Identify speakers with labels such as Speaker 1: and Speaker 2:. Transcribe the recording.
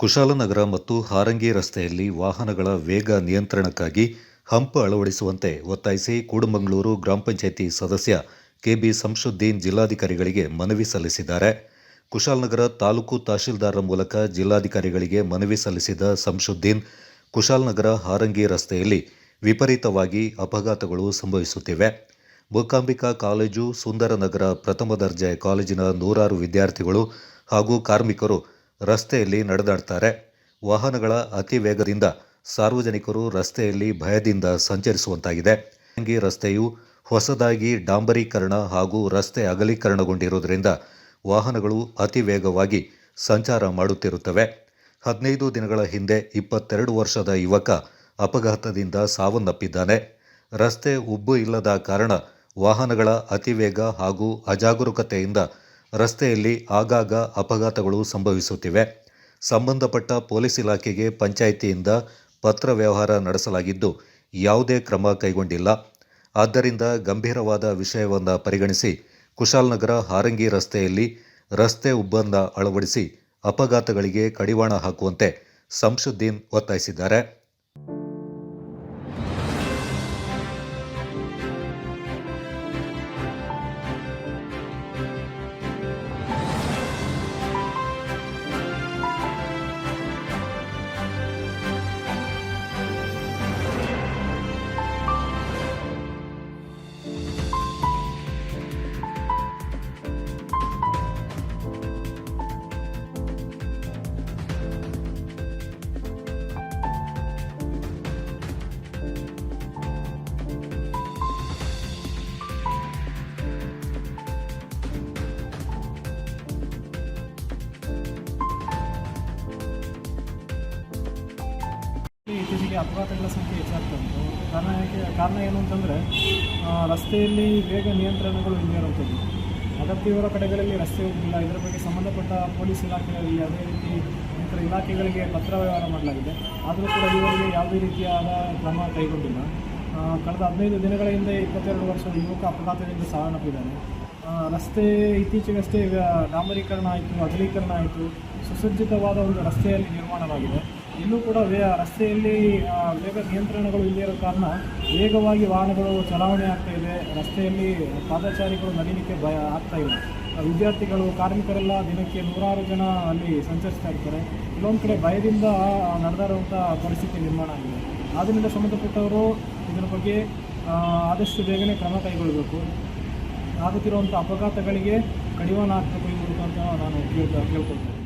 Speaker 1: ಕುಶಾಲನಗರ ಮತ್ತು ಹಾರಂಗಿ ರಸ್ತೆಯಲ್ಲಿ ವಾಹನಗಳ ವೇಗ ನಿಯಂತ್ರಣಕ್ಕಾಗಿ ಹಂಪ್ ಅಳವಡಿಸುವಂತೆ ಒತ್ತಾಯಿಸಿ ಕೂಡಮಂಗಳೂರು ಗ್ರಾಮ ಪಂಚಾಯಿತಿ ಸದಸ್ಯ ಕೆಬಿ ಸಂಶುದ್ದೀನ್ ಜಿಲ್ಲಾಧಿಕಾರಿಗಳಿಗೆ ಮನವಿ ಸಲ್ಲಿಸಿದ್ದಾರೆ. ಕುಶಾಲನಗರ ತಾಲೂಕು ತಹಶೀಲ್ದಾರರ ಮೂಲಕ ಜಿಲ್ಲಾಧಿಕಾರಿಗಳಿಗೆ ಮನವಿ ಸಲ್ಲಿಸಿದ ಸಂಶುದ್ದೀನ್ ಕುಶಾಲನಗರ ಹಾರಂಗಿ ರಸ್ತೆಯಲ್ಲಿ ವಿಪರೀತವಾಗಿ ಅಪಘಾತಗಳು ಸಂಭವಿಸುತ್ತಿವೆ. ಮೂಕಾಂಬಿಕಾ ಕಾಲೇಜು ಸುಂದರನಗರ ಪ್ರಥಮ ದರ್ಜೆ ಕಾಲೇಜಿನ ನೂರಾರು ವಿದ್ಯಾರ್ಥಿಗಳು ಹಾಗೂ ಕಾರ್ಮಿಕರು ರಸ್ತೆಯಲ್ಲಿ ನಡೆದಾಡ್ತಾರೆ. ವಾಹನಗಳ ಅತಿ ವೇಗದಿಂದ ಸಾರ್ವಜನಿಕರು ರಸ್ತೆಯಲ್ಲಿ ಭಯದಿಂದ ಸಂಚರಿಸುವಂತಾಗಿದೆ. ಹಂಗಿ ರಸ್ತೆಯು ಹೊಸದಾಗಿ ಡಾಂಬರೀಕರಣ ಹಾಗೂ ರಸ್ತೆ ಅಗಲೀಕರಣಗೊಂಡಿರುವುದರಿಂದ ವಾಹನಗಳು ಅತಿ ವೇಗವಾಗಿ ಸಂಚಾರ ಮಾಡುತ್ತಿರುತ್ತವೆ. ಹದಿನೈದು ದಿನಗಳ ಹಿಂದೆ ಇಪ್ಪತ್ತೆರಡು ವರ್ಷದ ಯುವಕ ಅಪಘಾತದಿಂದ ಸಾವನ್ನಪ್ಪಿದ್ದಾನೆ. ರಸ್ತೆ ಉಬ್ಬು ಇಲ್ಲದ ಕಾರಣ ವಾಹನಗಳ ಅತಿವೇಗ ಹಾಗೂ ಅಜಾಗರೂಕತೆಯಿಂದ ರಸ್ತೆಯಲ್ಲಿ ಆಗಾಗ ಅಪಘಾತಗಳು ಸಂಭವಿಸುತ್ತಿವೆ. ಸಂಬಂಧಪಟ್ಟ ಪೊಲೀಸ್ ಇಲಾಖೆಗೆ ಪಂಚಾಯಿತಿಯಿಂದ ಪತ್ರ ವ್ಯವಹಾರ ನಡೆಸಲಾಗಿದ್ದು, ಯಾವುದೇ ಕ್ರಮ ಕೈಗೊಂಡಿಲ್ಲ. ಆದ್ದರಿಂದ ಗಂಭೀರವಾದ ವಿಷಯವನ್ನು ಪರಿಗಣಿಸಿ ಕುಶಾಲನಗರ ಹಾರಂಗಿ ರಸ್ತೆಯಲ್ಲಿ ರಸ್ತೆ ಉಬ್ಬಂದ ಅಳವಡಿಸಿ ಅಪಘಾತಗಳಿಗೆ ಕಡಿವಾಣ ಹಾಕುವಂತೆ ಸಂಶುದ್ದೀನ್ ಒತ್ತಾಯಿಸಿದ್ದಾರೆ.
Speaker 2: ಇತ್ತೀಚೆಗೆ ಅಪಘಾತಗಳ ಸಂಖ್ಯೆ ಹೆಚ್ಚಾಗ್ತಾ ಉಂಟು. ಕಾರಣ ಯಾಕೆ, ಕಾರಣ ಏನು ಅಂತಂದರೆ ರಸ್ತೆಯಲ್ಲಿ ವೇಗ ನಿಯಂತ್ರಣಗಳು ಇಲ್ಲದೆ ಇರುವಂಥದ್ದು. ಅಗತ್ಯವಿರೋ ಕಡೆಗಳಲ್ಲಿ ರಸ್ತೆ ಹೋಗಿಲ್ಲ ಇದರ ಬಗ್ಗೆ ಸಂಬಂಧಪಟ್ಟ ಪೊಲೀಸ್ ಇಲಾಖೆಗಳಲ್ಲಿ ಯಾವುದೇ ರೀತಿ, ಇತರ ಇಲಾಖೆಗಳಿಗೆ ಪತ್ರ ವ್ಯವಹಾರ ಮಾಡಲಾಗಿದೆ. ಆದರೂ ಕೂಡ ಇವರಿಗೆ ಯಾವುದೇ ರೀತಿಯಾದ ಕ್ರಮ ಕೈಗೊಂಡಿಲ್ಲ. ಕಳೆದ ಹದಿನೈದು ದಿನಗಳ ಹಿಂದೆ ಇಪ್ಪತ್ತೆರಡು ವರ್ಷದ ಯುವಕ ಅಪಘಾತದಿಂದ ಸಾವನ್ನಪ್ಪಿದ್ದಾನೆ. ರಸ್ತೆ ಇತ್ತೀಚೆಗಷ್ಟೇ ಡಾಂಬರೀಕರಣ ಆಯಿತು, ಅಗಲೀಕರಣ ಆಯಿತು. ಸುಸಜ್ಜಿತವಾದ ಒಂದು ರಸ್ತೆಯಲ್ಲಿ ನಿರ್ಮಾಣವಾಗಿದೆ. ಇನ್ನೂ ಕೂಡ ವೇ ರಸ್ತೆಯಲ್ಲಿ ವೇಗ ನಿಯಂತ್ರಣಗಳು ಇಲ್ಲದೇ ಇರೋ ಕಾರಣ ವೇಗವಾಗಿ ವಾಹನಗಳು ಚಲಾವಣೆ ಆಗ್ತಾ ಇದೆ. ರಸ್ತೆಯಲ್ಲಿ ಪಾದಚಾರಿಗಳು ನಡೀಲಿಕ್ಕೆ ಭಯ ಆಗ್ತಾ ಇಲ್ಲ. ವಿದ್ಯಾರ್ಥಿಗಳು, ಕಾರ್ಮಿಕರೆಲ್ಲ ದಿನಕ್ಕೆ ನೂರಾರು ಜನ ಅಲ್ಲಿ ಸಂಚರಿಸ್ತಾ ಇರ್ತಾರೆ. ಕೆಲವೊಂದು ಕಡೆ ಭಯದಿಂದ ನಡೆದಿರುವಂಥ ಪರಿಸ್ಥಿತಿ ನಿರ್ಮಾಣ ಆಗಿದೆ. ಆದ್ದರಿಂದ ಸಂಬಂಧಪಟ್ಟವರು ಇದರ ಬಗ್ಗೆ ಆದಷ್ಟು ಬೇಗನೆ ಕ್ರಮ ಕೈಗೊಳ್ಳಬೇಕು. ಆಗುತ್ತಿರುವಂಥ ಅಪಘಾತಗಳಿಗೆ ಕಡಿವಾಣ ಹಾಕಬೇಕು ಅಂತ ನಾನು ಕೇಳ್ತಾ ಕೇಳ್ಕೊಳ್ತೇನೆ.